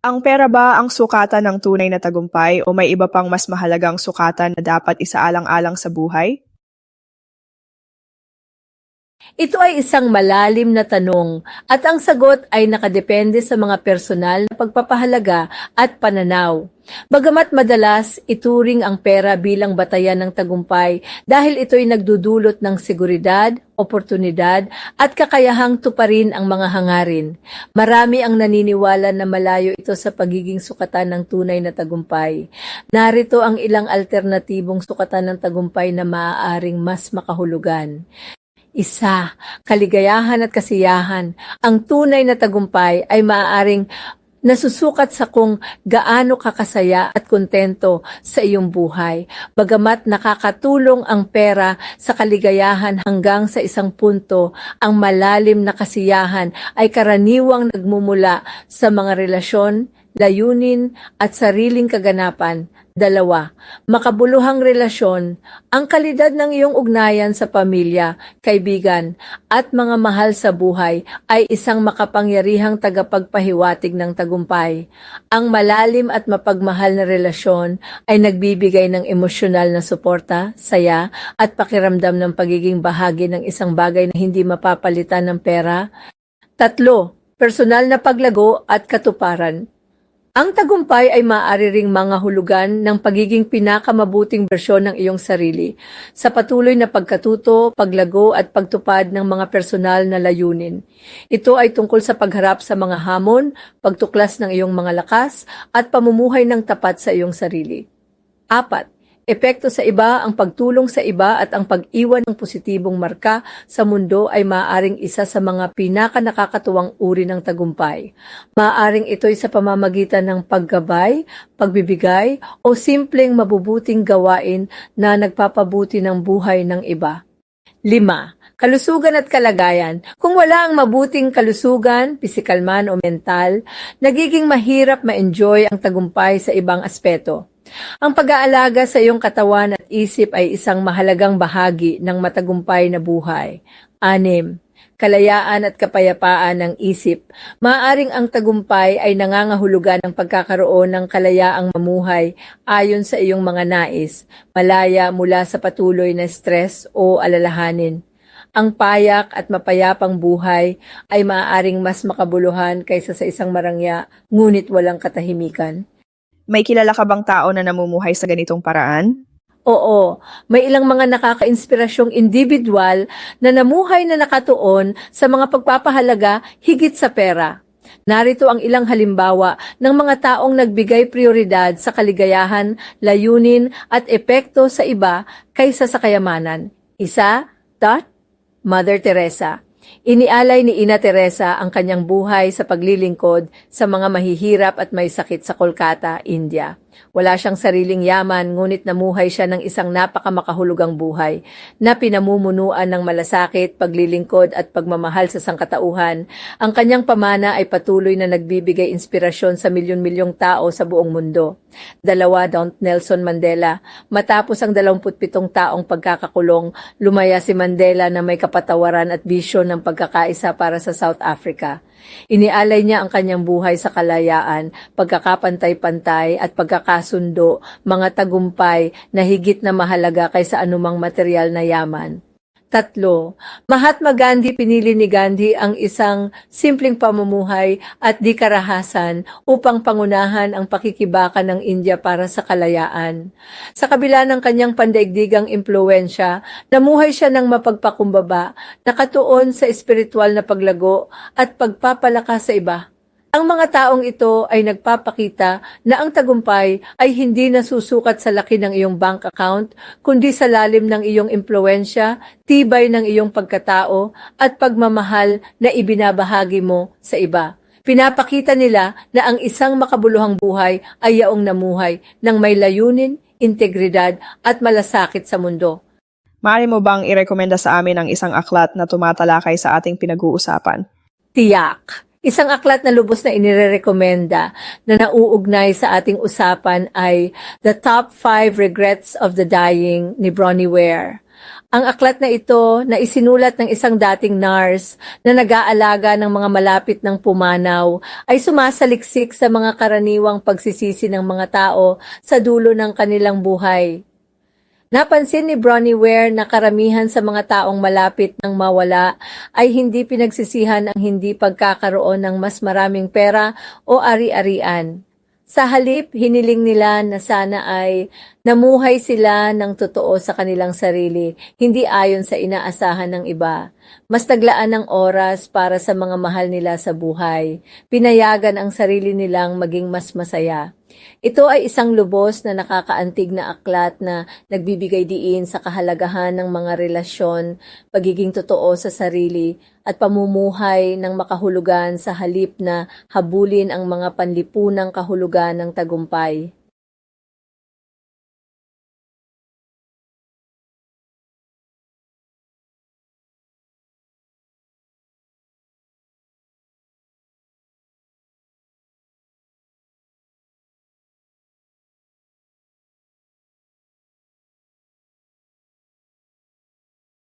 Ang pera ba ang sukatan ng tunay na tagumpay o may iba pang mas mahalagang sukatan na dapat isaalang-alang sa buhay? Ito ay isang malalim na tanong at ang sagot ay nakadepende sa mga personal na pagpapahalaga at pananaw. Bagamat madalas ituring ang pera bilang batayan ng tagumpay dahil ito'y nagdudulot ng seguridad, oportunidad at kakayahang tuparin ang mga hangarin. Marami ang naniniwala na malayo ito sa pagiging sukatan ng tunay na tagumpay. Narito ang ilang alternatibong sukatan ng tagumpay na maaaring mas makahulugan. Isa, kaligayahan at kasiyahan. Ang tunay na tagumpay ay maaaring nasusukat sa kung gaano kakasaya at kontento sa iyong buhay. Bagamat nakakatulong ang pera sa kaligayahan hanggang sa isang punto, ang malalim na kasiyahan ay karaniwang nagmumula sa mga relasyon, layunin at sariling kaganapan. Dalawa, makabuluhang relasyon, ang kalidad ng iyong ugnayan sa pamilya, kaibigan, at mga mahal sa buhay ay isang makapangyarihang tagapagpahiwatig ng tagumpay. Ang malalim at mapagmahal na relasyon ay nagbibigay ng emosyonal na suporta, saya, at pakiramdam ng pagiging bahagi ng isang bagay na hindi mapapalitan ng pera. Tatlo, personal na paglago at katuparan. Ang tagumpay ay maaari ring mga hulugan ng pagiging pinakamabuting bersyon ng iyong sarili sa patuloy na pagkatuto, paglago at pagtupad ng mga personal na layunin. Ito ay tungkol sa pagharap sa mga hamon, pagtuklas ng iyong mga lakas at pamumuhay ng tapat sa iyong sarili. Apat, Epekto sa iba, ang pagtulong sa iba at ang pag-iwan ng positibong marka sa mundo ay maaaring isa sa mga pinaka-nakakatuwang uri ng tagumpay. Maaaring ito'y sa pamamagitan ng paggabay, pagbibigay, o simpleng mabubuting gawain na nagpapabuti ng buhay ng iba. 5. Kalusugan at kalagayan. Kung wala ang mabuting kalusugan, pisikal man o mental, nagiging mahirap ma-enjoy ang tagumpay sa ibang aspeto. Ang pag-aalaga sa iyong katawan at isip ay isang mahalagang bahagi ng matagumpay na buhay. Anim, kalayaan at kapayapaan ng isip. Maaring ang tagumpay ay nangangahulugan ng pagkakaroon ng kalayaang mamuhay ayon sa iyong mga nais, malaya mula sa patuloy na stress o alalahanin. Ang payak at mapayapang buhay ay maaaring mas makabuluhan kaysa sa isang marangya, ngunit walang katahimikan. May kilala ka bang tao na namumuhay sa ganitong paraan? Oo, may ilang mga nakaka-inspirasyong individual na namuhay na nakatuon sa mga pagpapahalaga higit sa pera. Narito ang ilang halimbawa ng mga taong nagbigay prioridad sa kaligayahan, layunin at epekto sa iba kaysa sa kayamanan. Isa, dot, Mother Teresa. Inialay ni Ina Teresa ang kanyang buhay sa paglilingkod sa mga mahihirap at may sakit sa Kolkata, India. Wala siyang sariling yaman, ngunit namuhay siya ng isang napakamakahulugang buhay na pinamumunuan ng malasakit, paglilingkod at pagmamahal sa sangkatauhan. Ang kanyang pamana ay patuloy na nagbibigay inspirasyon sa milyon-milyong tao sa buong mundo. Dalawa, Don Nelson Mandela. Matapos ang 27 taong pagkakakulong, lumaya si Mandela na may kapatawaran at bisyon ng pagkakaisa para sa South Africa. Inialay niya ang kanyang buhay sa kalayaan, pagkakapantay-pantay at pagkakasundo, mga tagumpay na higit na mahalaga kaysa anumang material na yaman. Tatlo, Mahatma Gandhi pinili ni Gandhi ang isang simpleng pamumuhay at di karahasan upang pangunahan ang pakikibaka ng India para sa kalayaan. Sa kabila ng kanyang pandaigdigang impluensya, namuhay siya ng mapagpakumbaba, nakatuon sa espiritual na paglago at pagpapalakas sa iba. Ang mga taong ito ay nagpapakita na ang tagumpay ay hindi nasusukat sa laki ng iyong bank account, kundi sa lalim ng iyong impluensya, tibay ng iyong pagkatao, at pagmamahal na ibinabahagi mo sa iba. Pinapakita nila na ang isang makabuluhang buhay ay yaong namuhay ng may layunin, integridad at malasakit sa mundo. Maaari mo bang irekomenda sa amin ang isang aklat na tumatalakay sa ating pinag-uusapan? Tiyak! Isang aklat na lubos na inirekomenda na nauugnay sa ating usapan ay The Top 5 Regrets of the Dying ni Bronnie Ware. Ang aklat na ito na isinulat ng isang dating nurse na nag-aalaga ng mga malapit ng pumanaw ay sumasaliksik sa mga karaniwang pagsisisi ng mga tao sa dulo ng kanilang buhay. Napansin ni Bronnie Ware na karamihan sa mga taong malapit ng mawala ay hindi pinagsisihan ang hindi pagkakaroon ng mas maraming pera o ari-arian. Sa halip, hiniling nila na sana ay namuhay sila ng totoo sa kanilang sarili, hindi ayon sa inaasahan ng iba. Mas naglaan ng oras para sa mga mahal nila sa buhay. Pinayagan ang sarili nilang maging mas masaya. Ito ay isang lubos na nakakaantig na aklat na nagbibigay diin sa kahalagahan ng mga relasyon, pagiging totoo sa sarili, at pamumuhay ng makahulugan sa halip na habulin ang mga panlipunang kahulugan ng tagumpay.